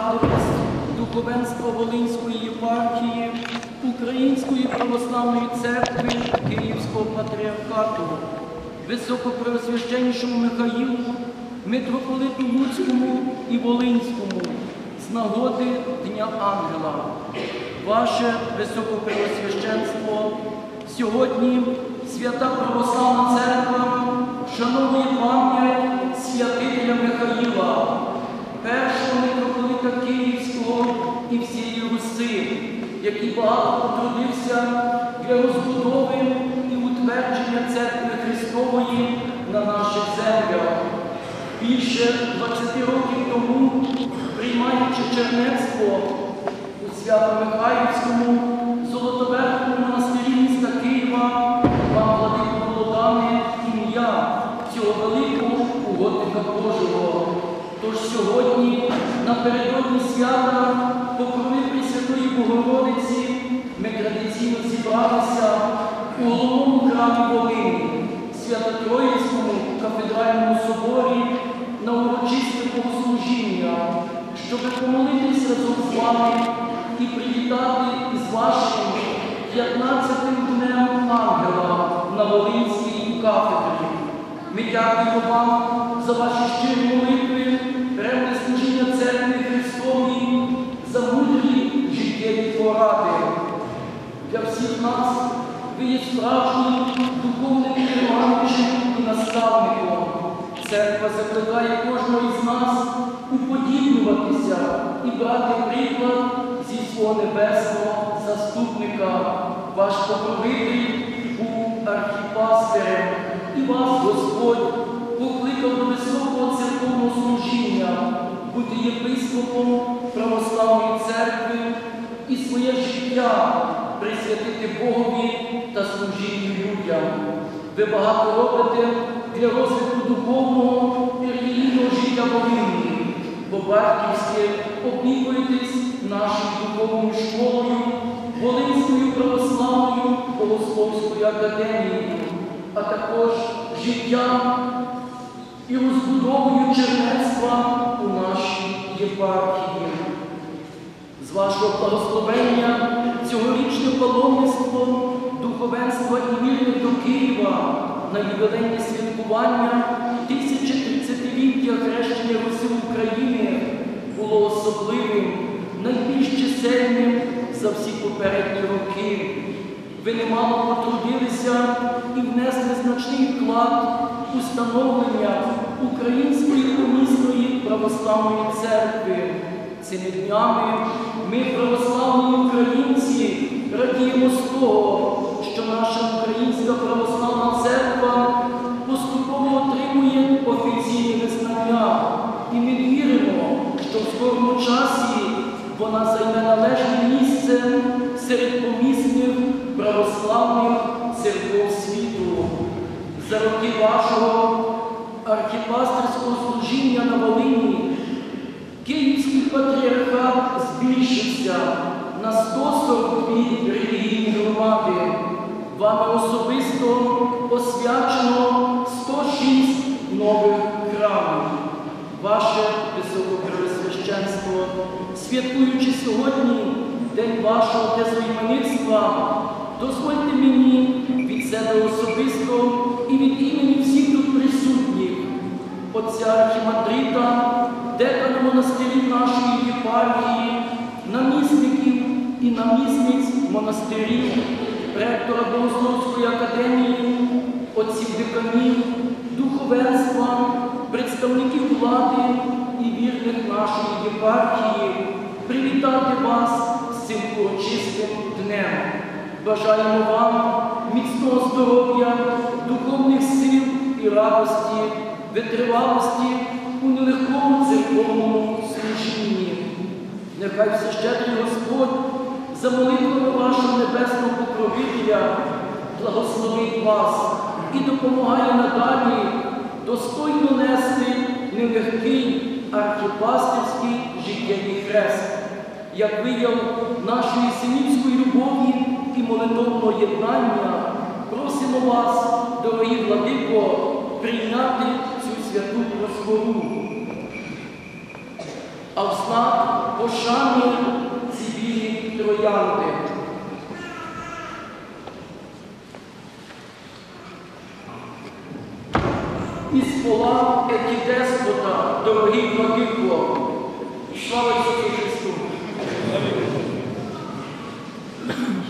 патріс духовенства Волинської єпархії Української православної церкви Київського патріархату, високопреосвященнішому Михаїлу, митрополиту Луцькому і Волинському з нагоди Дня Ангела. Ваше високопреосвященство, сьогодні свята Православна Церква вшановує пам'ять святителя Михаїла, який багато потрудився для розбудови і утвердження церкви Христової на наших землях. Більше 20 років тому, приймаючи чернецтво у Свято-Михайлівському Золотоверхому монастирі міста Києва, вам владико було дане ім'я цього великого угодника Божого. Тож сьогодні, напередодні свята Богородиці, ми традиційно зібралися у головному храмі Волині, Свято-Троїцькому кафедральному соборі на урочисте богослужіння, щоб помолитися з вами і привітати із вашим 15-тим днем ангела на Волинській кафедрі. Ми дякуємо вам за ваші щирі молитви, нас ви є справжнім духовним керуваничем і наставником. Церква закликає кожного із нас уподібнюватися і брати приклад зі свого небесного заступника. Ваш покровитель був архіпастерем, і вас Господь покликав до високого церковного служіння, бути єпископом православної церкви і своє життя присвятити Богові та служінню людям. Ви багато робите для розвитку духовного і релігійного життя Волині, бо батьківське опікуєтесь нашою духовною школою, Волинською православною богословською академією, а також життям і розбудовою чернецтва у нашій єпархії. З вашого благословення цьогорічне паломництво духовенства і вірних до Києва на ювілейне святкування 1030-ліття хрещення Руси України було особливим, найбільш чисельним за всі попередні роки. Ви немало потрудилися і внесли значний вклад у становлення Української помісної православної церкви. Цими днями ми, православні українці, радіємо з того, що наша Українська православна церква поступово отримує офіційне визнання. І ми віримо, що в скорому часі вона займе належне місце серед помісних православних церков світу. За роки вашого архіпастерського служіння на Волині патріархат збільшився на 142 релігійні громади. Вами особисто освячено 106 нових храмів. Ваше високопресвященство, святкуючи сьогодні День вашого тезоіменництва, дозвольте мені від себе особисто і від імені всіх тут присутніх, отця Архімандрита, декана монастирів нашої єпархії, намісників і намісниць монастирів, ректора Богословської академії, отців деканів, духовенства, представників влади і вірних нашої єпархії, привітати вас з цим урочистим днем. Бажаємо вам міцного здоров'я, духовних сил і радості, витривалості у нелегкому церковному служінні. Нехай всещедрий Господь за молитвами вашого небесного покровителя благословить вас і допомагає надалі достойно нести нелегкий архіпастерський життєвий хрест, як вияв нашої синівської любові і молитовного єднання, просимо вас, дорогі владико, прийняти святу просьбу. а в знак пошани ці білі троянди. Із пола Екідеспота, дорогий Владико, слава Ісусу Христу!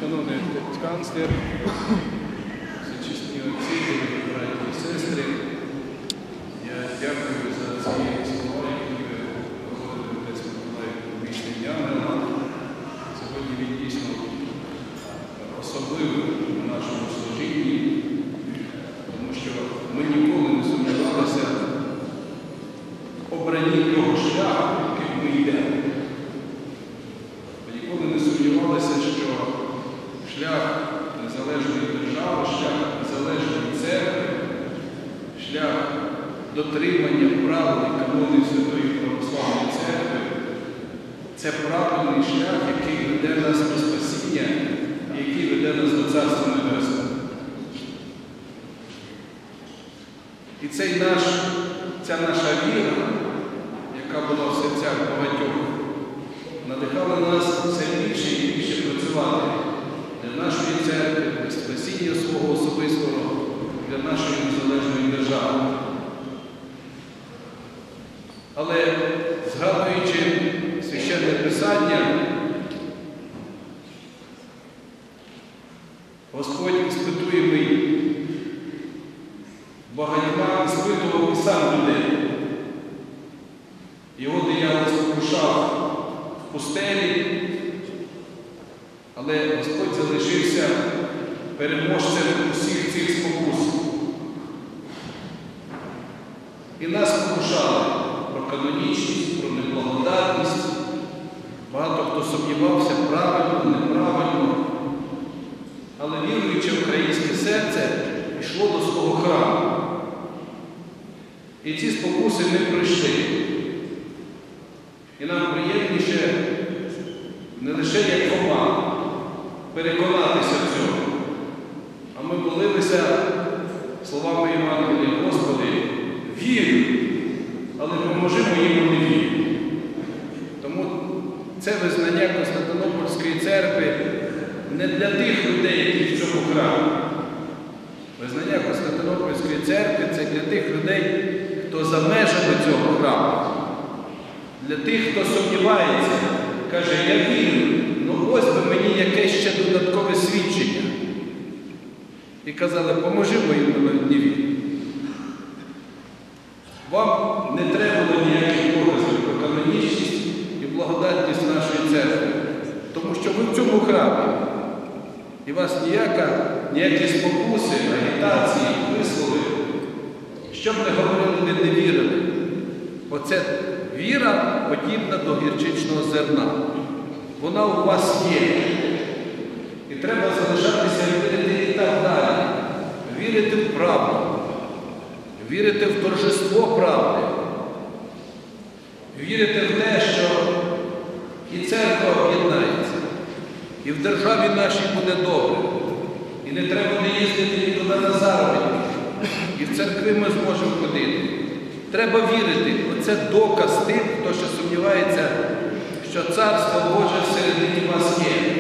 Шановний канцлер, всечисні отці, дорогі браті і сестри, я дякую за ці слова, які ви говорили отець Миколай публічний Янгела. Сьогодні він дійсно особливий у нашому служінні, тому що ми ніколи не сумнівалися в обранні того шляху, яким ми йдемо. Ми ніколи не сумнівалися, що шлях незалежної держави, шлях незалежної церкви, шлях дотримання правил і канонів Святої Православної церкви це правильний шлях, який веде нас до спасіння і який веде нас до Царства Небесного. І цей наш, ця наша віра, яка була в серцях багатьох, надихала нас все більше і більше працювати для нашої церкви, для спасіння свого особистого, для нашої незалежної держави. Але згадуючи священне писання, Господь іспитуємий багатьма іспитував і сам людей. Його диявол спокушав в пустелі, але Господь залишився переможцем усіх цих спокус. І нас спокушали про канонічність, про неблагодатність. Багато хто сумнівався правильно, неправильно. Але віруючи українське серце йшло до свого храму. І ці спокуси не пройшли. І нам приємніше не лише як Фома переконатися в цьому, а ми молилися словами Євангелія, Господи, вірю, але поможи моєму невірі. Тому це визнання Константинопольської церкви не для тих людей, які в цьому храмі. Визнання Константинопольської церкви це для тих людей, хто за межами цього храму. Для тих, хто сумнівається, каже, я вірю, ну ось би мені якесь ще додаткове свідчення. І казали, поможи моєму невірі. Вам не треба було ніяких доказів про канонічність і благодатність нашої церкви, тому що ви в цьому храмі. І вас ніяка, ніякі спокуси, агітації, вислови, щоб не говорили, ви не вірили. Оце віра подібна до гірчичного зерна. Вона у вас є. Треба залишатися вірити і так далі. Вірити в правду, вірити в торжество правди, вірити в те, що і церква об'єднається, і в державі нашій буде добре. І не треба не їздити ні туди на заробітки. І в церкви ми зможемо ходити. Треба вірити. Оце доказ тим, хто ще сумнівається, що Царство Боже всередині вас є.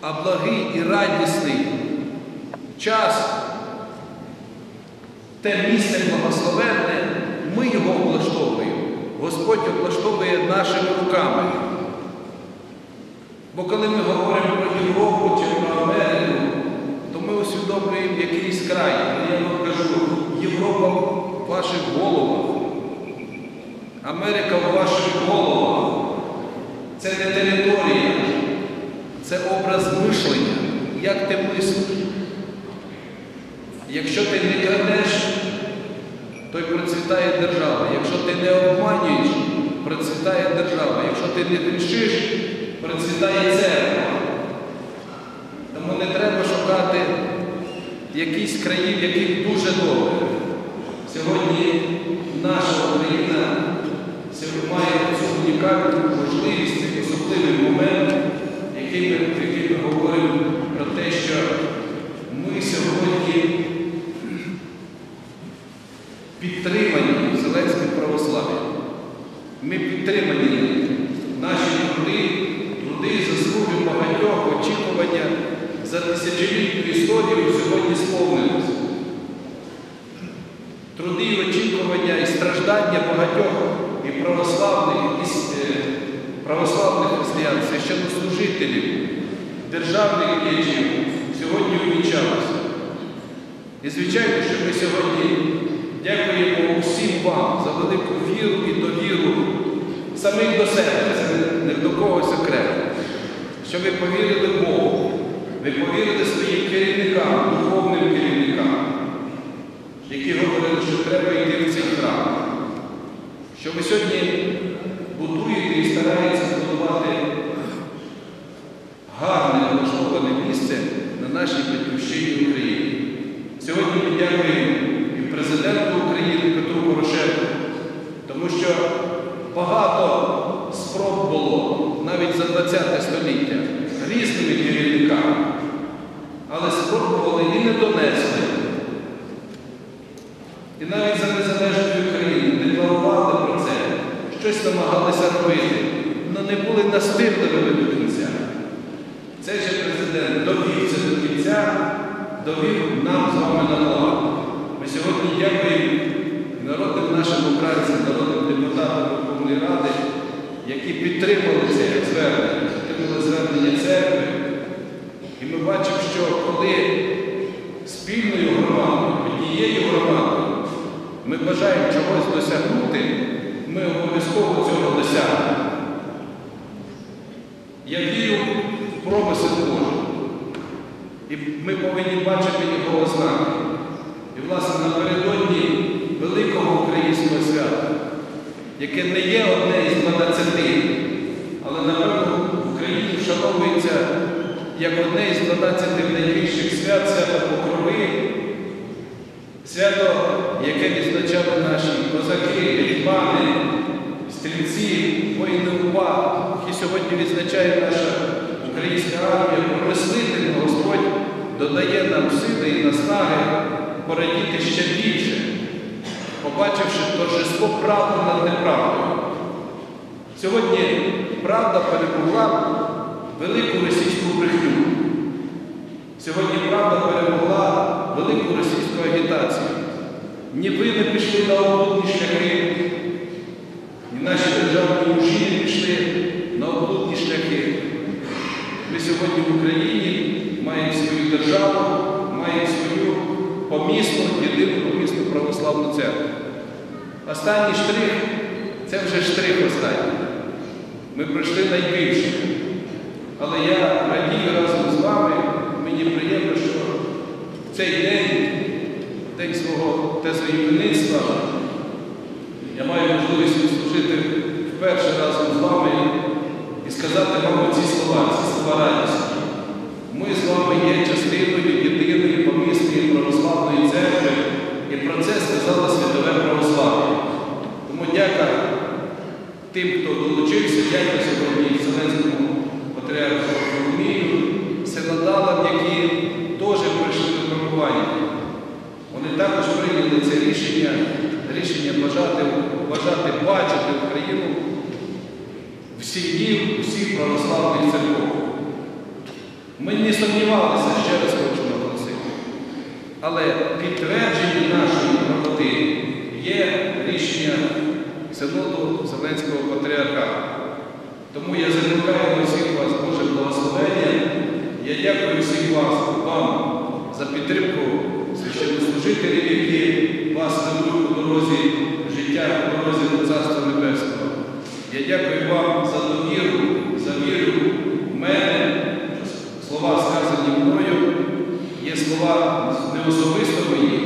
А благий і радісний час, те місце благословенне, ми його облаштовуємо. Господь облаштовує нашими руками. Бо коли ми говоримо про Європу чи про Америку, то ми усвідомлюємо якийсь край. Я вам кажу, Європа в ваших головах, Америка в ваших головах. Це не територія, це образ мишлення, як ти мислиш. Якщо ти не крадеш, то й процвітає держава. Якщо ти не обманюєш, процвітає держава. Якщо ти не грішиш, процвітає церква. Тому не треба шукати якісь країн, яких дуже добре. Сьогодні наша Україна має цю унікальну можливість, цей особливий момент, який ми, ми говоримо про те, що ми сьогодні підтримані Зеленським православ'ям. Ми підтримані наші труди, труди заслуги багатьох очікування за тисячолітню історію сьогодні сповнилися. Труди і очікування і страждання багатьох і православних, і е, православних християн, священнослужителів, державних діячів сьогодні увінчалися. І звичайно, що ми сьогодні дякуємо усім вам за велику віру і довіру самих до себе, це не- до когось окремо, що ви повірили Богу, ви повірили своїм керівникам, духовним керівникам, які говорили, що треба йти в цей храм, що ви сьогодні будуєте і стараєтеся збудувати гарне, влаштоване місце на нашій батьківщині Україні. Сьогодні і президенту України Петру Порошенку, тому що багато спроб було навіть за ХХ століття різними керівниками, але спробували і не донесли. І навіть за незалежною Україну декларували про це, щось намагалися робити, але не були настирливими до кінця. Цей же президент довів це до кінця, довів нам з вами на план. Ми сьогодні дякуємо народним нашим українцям, народним депутатам Верховної Ради, які підтримали це звернення, підтримали звернення церкви. І ми бачимо, що коли спільною громадою, однією громадою, ми бажаємо чогось досягнути, ми обов'язково цього досягнемо. Я вірю в промисел Божий. І ми повинні бачити його ознаки. І, власне, напередодні великого українського свята, яке не є одне із 12, але, напевно, в Україні вшановується як одне із 12 найбільших свят, свято Покрови, свято, яке відзначали наші козаки, гетьмани, стрільці, воїни УПА, які сьогодні відзначає наша українська армія, додає нам сили і наснаги порадіти ще більше, побачивши торжество правди над неправдою. Сьогодні правда перемогла велику російську брехню. Сьогодні правда перемогла велику російську агітацію. Ні ви не пішли на облудні шляхи, ні наші державні мужі не пішли на облудні шляхи. Ми сьогодні в Україні свою державу, маємо свою помісну, єдину помісну православну церкву. Останній штрих це вже штрих останній. Ми пройшли найбільше. Але я радію разом з вами, мені приємно, що в цей день, в день свого тезоіменництва, я маю можливість служити вперше разом з вами і сказати вам ці слова, ці слова радісні. Ми з вами є частиною єдиної помісної православної церкви, і про це сказало світове православ'я. Тому дяка тим, хто долучився, дяка сьогодні Вселенському патріарху Соломію, синодалам, які теж прийшли до формування. Вони також прийняли це рішення, рішення бажати, бажати бачити Україну в сім'ї всіх православних церков. Ми не сумнівалися, ще раз хочу наголосити. Але підтвердження нашої правоти є рішення Синоду Вселенського патріархату. Тому я закликаю на всіх вас Боже благословення. Я дякую всім вас, вам за підтримку священнослужителів, які вас ведуть у дорозі життя, у дорозі до Царства Небесного. Я дякую вам за довіру, за віру в мене. Слова, сказані мною, є слова не особисто мої,